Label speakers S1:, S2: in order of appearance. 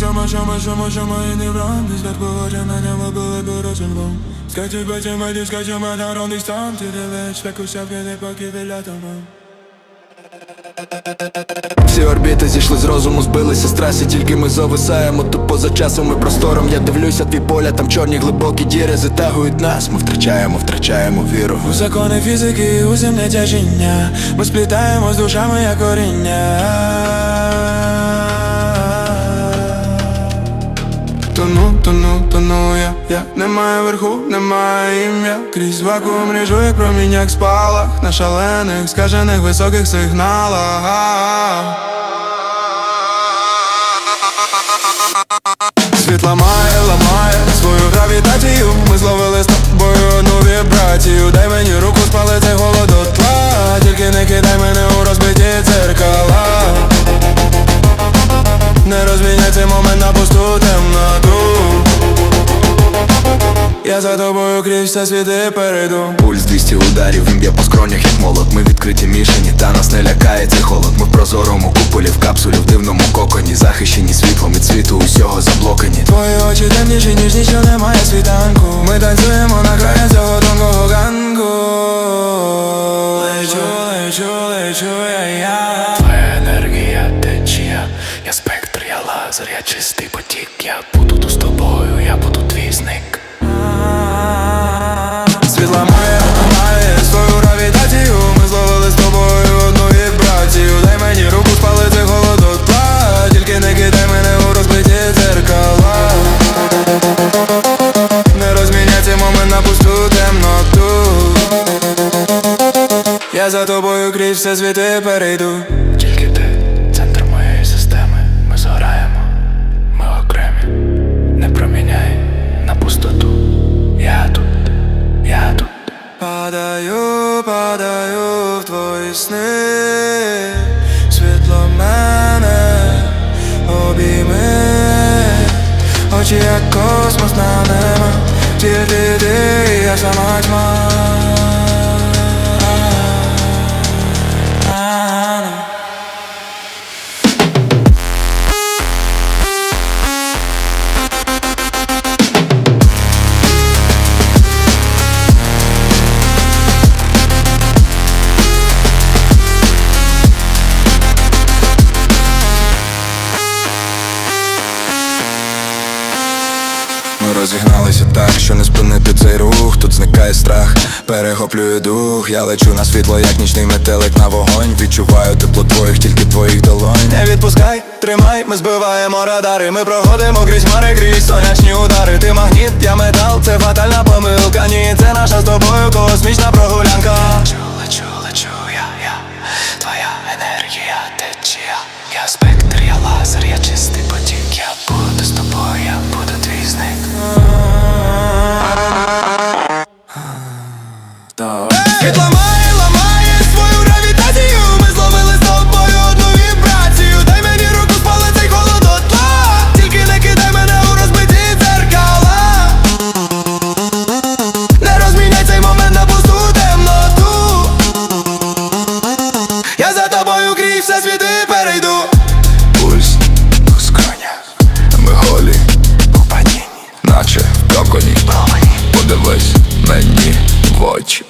S1: тому що мої неврони Свят погоджа на небо були би розумом Скачу бачу меді, скачу матаронний стан Ти дивиш, спеку сяпки, поки вилятимо
S2: Всі орбіти зійшли з розуму, збилися з траси, тільки ми зависаємо тупо за часом і простором. Я дивлюся, твій поля, там чорні глибокі діри затягують нас. Ми втрачаємо, втрачаємо віру.
S1: У закони фізики, у земне тяжіння Ми сплітаємо з душами, як коріння тону я, Немає верху, немає ім'я. Крізь вакуум ріжу, як промінняк спалах. На шалених, скажених високих сигналах. Світла ламає, Я за тобою крізь все світи перейду
S2: Пульс 200 ударів, він б'є по скронях, як молот. Ми відкриті мішані, та нас не лякає цей холод. Ми в прозорому куполі, в капсулі, в дивному коконі, захищені світлом від світу, усього заблокані.
S1: Твої очі темніші, ніж ніщо немає світанку Ми танцюємо на краї цього тонкого ганку Лечу, лечу, лечу, я, я
S3: Твоя енергія течія, я спектр, я лазер, я чистий потік, я буду тут з тобою, я буду твій зник.
S1: Я за тобою крізь все світи перейду.
S3: Тільки ти, центр моєї системи, ми згораємо, ми окремі, не проміняй на пустоту. Я тут, я тут.
S1: Падаю, падаю в твої сни. Світло мене. Обійми. Очі як космос на небо. Тільки ти, я сама тьма
S2: розігналися так, що не спинити цей рух. Тут зникає страх, перехоплює дух. Я лечу на світло, як нічний метелик на вогонь. Відчуваю тепло твоїх, тільки твоїх долонь.
S1: Не відпускай, тримай, ми збиваємо радари Ми проходимо крізь мари, крізь сонячні перейду
S2: Пульс з коня, ми голі,
S3: У падінні,
S2: наче в коконі. Подивись мені в очі.